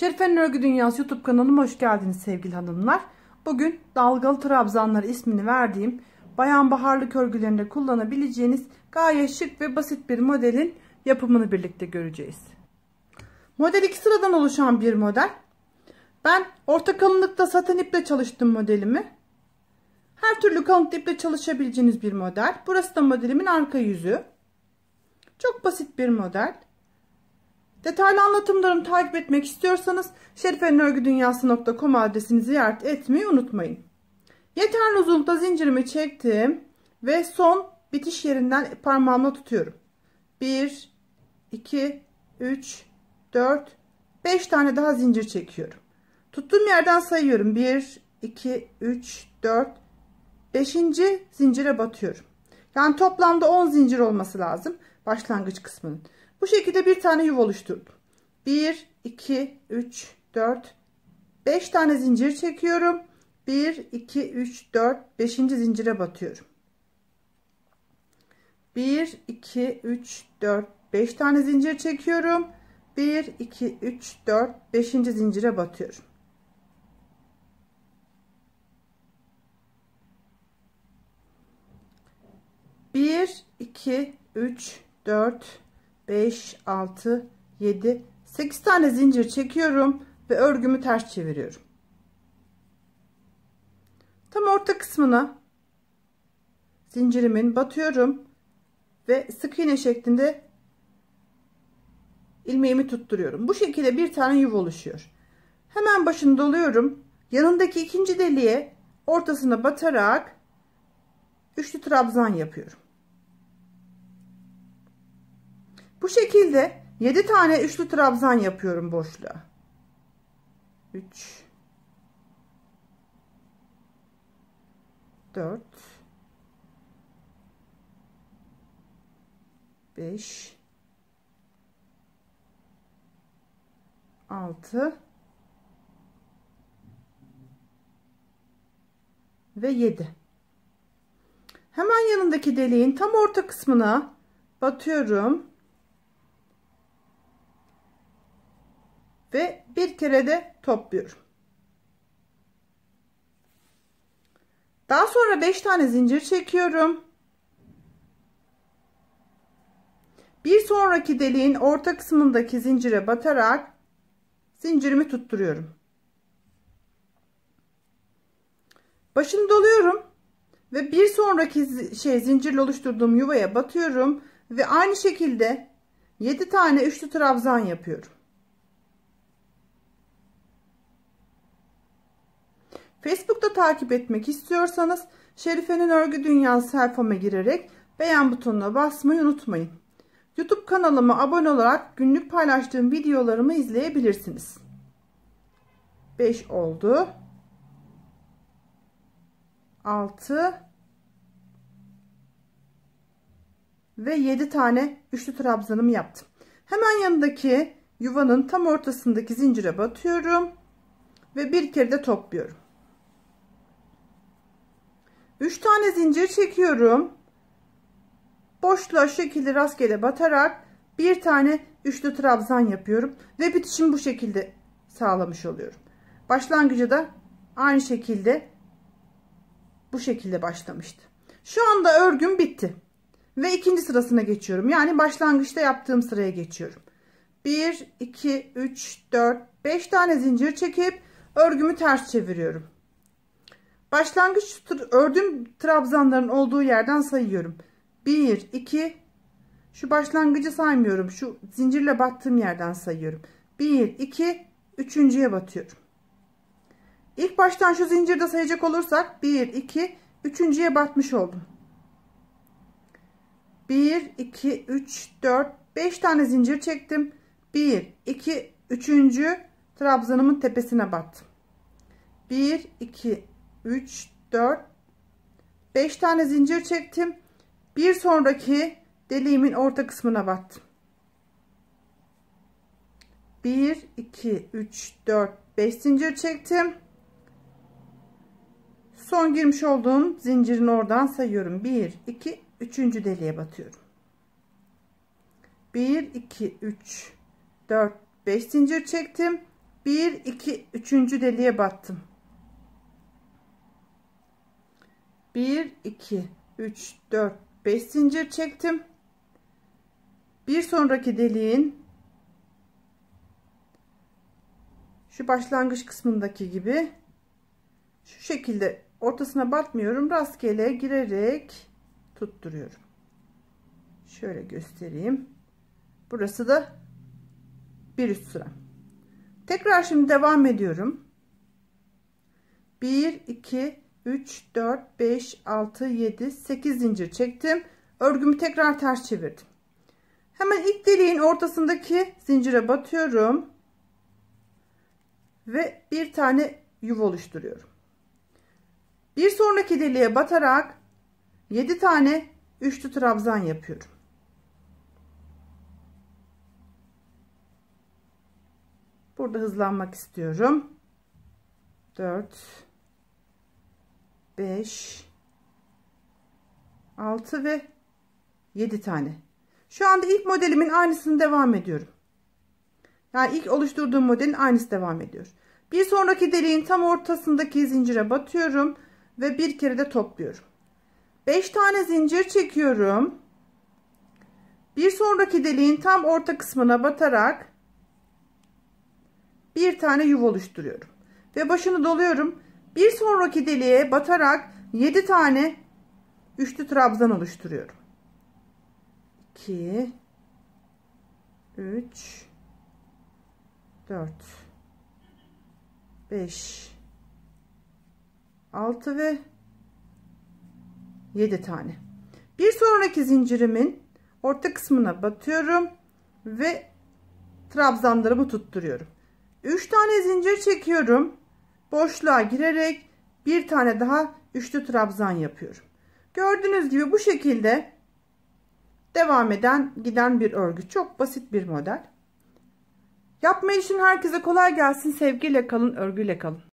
Şerife'nin Örgü Dünyası YouTube kanalıma hoş geldiniz sevgili hanımlar. Bugün dalgalı trabzanlar ismini verdiğim bayan baharlık örgülerinde kullanabileceğiniz gayet şık ve basit bir modelin yapımını birlikte göreceğiz. Model iki sıradan oluşan bir model. Ben orta kalınlıkta saten iple çalıştım modelimi. Her türlü kalınlık iple çalışabileceğiniz bir model. Burası da modelimin arka yüzü. Çok basit bir model. Detaylı anlatımlarımı takip etmek istiyorsanız şerifenörgüdünyası.com adresini ziyaret etmeyi unutmayın. Yeterli uzunlukta zincirimi çektim ve son bitiş yerinden parmağımla tutuyorum. 1 2 3 4 5 tane daha zincir çekiyorum. Tuttuğum yerden sayıyorum. 1 2 3 4 5. zincire batıyorum. Yani toplamda 10 zincir olması lazım başlangıç kısmının. Bu şekilde bir tane yuva oluşturdum. 1, 2, 3, 4, 5 tane zincir çekiyorum. 1, 2, 3, 4, 5. zincire batıyorum. 1, 2, 3, 4, 5 tane zincir çekiyorum. 1, 2, 3, 4, 5. zincire batıyorum. Bir, iki, üç, dört, 5, 6, 7, 8 tane zincir çekiyorum ve örgümü ters çeviriyorum. Tam orta kısmına zincirimin batıyorum ve sık iğne şeklinde ilmeğimi tutturuyorum. Bu şekilde bir tane yuva oluşuyor. Hemen başını doluyorum. Yanındaki ikinci deliğe ortasına batarak üçlü trabzan yapıyorum. Bu şekilde 7 tane üçlü trabzan yapıyorum boşluğa. 3 4 5 6 ve 7 hemen yanındaki deliğin tam orta kısmına batıyorum ve bir kere de topluyorum. Daha sonra 5 tane zincir çekiyorum. Bir sonraki deliğin orta kısmındaki zincire batarak zincirimi tutturuyorum. Başını doluyorum ve bir sonraki şey zincirle oluşturduğum yuvaya batıyorum ve aynı şekilde 7 tane üçlü trabzan yapıyorum. Facebook'ta takip etmek istiyorsanız Şerife'nin Örgü Dünyası sayfama girerek beğen butonuna basmayı unutmayın. YouTube kanalıma abone olarak günlük paylaştığım videolarımı izleyebilirsiniz. 5 oldu. 6 ve 7 tane üçlü trabzanımı yaptım. Hemen yanındaki yuvanın tam ortasındaki zincire batıyorum ve bir kere de topluyorum. 3 tane zincir çekiyorum. Boşluğa şekilde rastgele batarak bir tane üçlü trabzan yapıyorum ve bitişimi bu şekilde sağlamış oluyorum. Başlangıcı da aynı şekilde bu şekilde başlamıştı. Şu anda örgüm bitti. Ve ikinci sırasına geçiyorum. Yani başlangıçta yaptığım sıraya geçiyorum. 1, 2, 3, 4, 5 tane zincir çekip örgümü ters çeviriyorum. Başlangıç ördüm trabzanların olduğu yerden sayıyorum. 1, 2, şu başlangıcı saymıyorum. Şu zincirle battığım yerden sayıyorum. 1, 2, üçüncüye batıyorum. İlk baştan şu zincirde sayacak olursak 1, 2, üçüncüye batmış oldum. 1, 2, 3, 4, 5 tane zincir çektim. 1, 2, üçüncü trabzanımın tepesine battım. 1, 2, 3 4 5 tane zincir çektim. Bir sonraki deliğimin orta kısmına battım. 1 2 3 4 5 zincir çektim. Son girmiş olduğum zincirin oradan sayıyorum. 1 2 3. deliğe batıyorum. 1 2 3 4 5 zincir çektim. 1 2 3. deliğe battım 1 2 3 4 5 zincir çektim. Bir sonraki deliğin şu başlangıç kısmındaki gibi şu şekilde ortasına batmıyorum. Rastgele girerek tutturuyorum. Şöyle göstereyim. Burası da bir üst sıra. Tekrar şimdi devam ediyorum. 1 2 3 4 5 6 7 8 zincir çektim. Örgümü tekrar ters çevirdim. Hemen ilk deliğin ortasındaki zincire batıyorum. Ve bir tane yuva oluşturuyorum. Bir sonraki deliğe batarak 7 tane üçlü trabzan yapıyorum. Burada hızlanmak istiyorum. 4 5 6 ve 7 tane. Şu anda ilk modelimin aynısını devam ediyorum. Yani ilk oluşturduğum modelin aynısı devam ediyor. Bir sonraki deliğin tam ortasındaki zincire batıyorum ve bir kere de topluyorum. 5 tane zincir çekiyorum. Bir sonraki deliğin tam orta kısmına batarak bir tane yuva oluşturuyorum. Ve başını doluyorum bir sonraki deliğe batarak 7 tane üçlü trabzan oluşturuyorum. 2 3 4 5 6 ve 7 tane. Bir sonraki zincirimin orta kısmına batıyorum ve trabzanlarımı tutturuyorum. 3 tane zincir çekiyorum boşluğa girerek bir tane daha üçlü trabzan yapıyorum. Gördüğünüz gibi bu şekilde devam eden giden bir örgü. Çok basit bir model. Yapmayı için herkese kolay gelsin. Sevgiyle kalın örgüyle kalın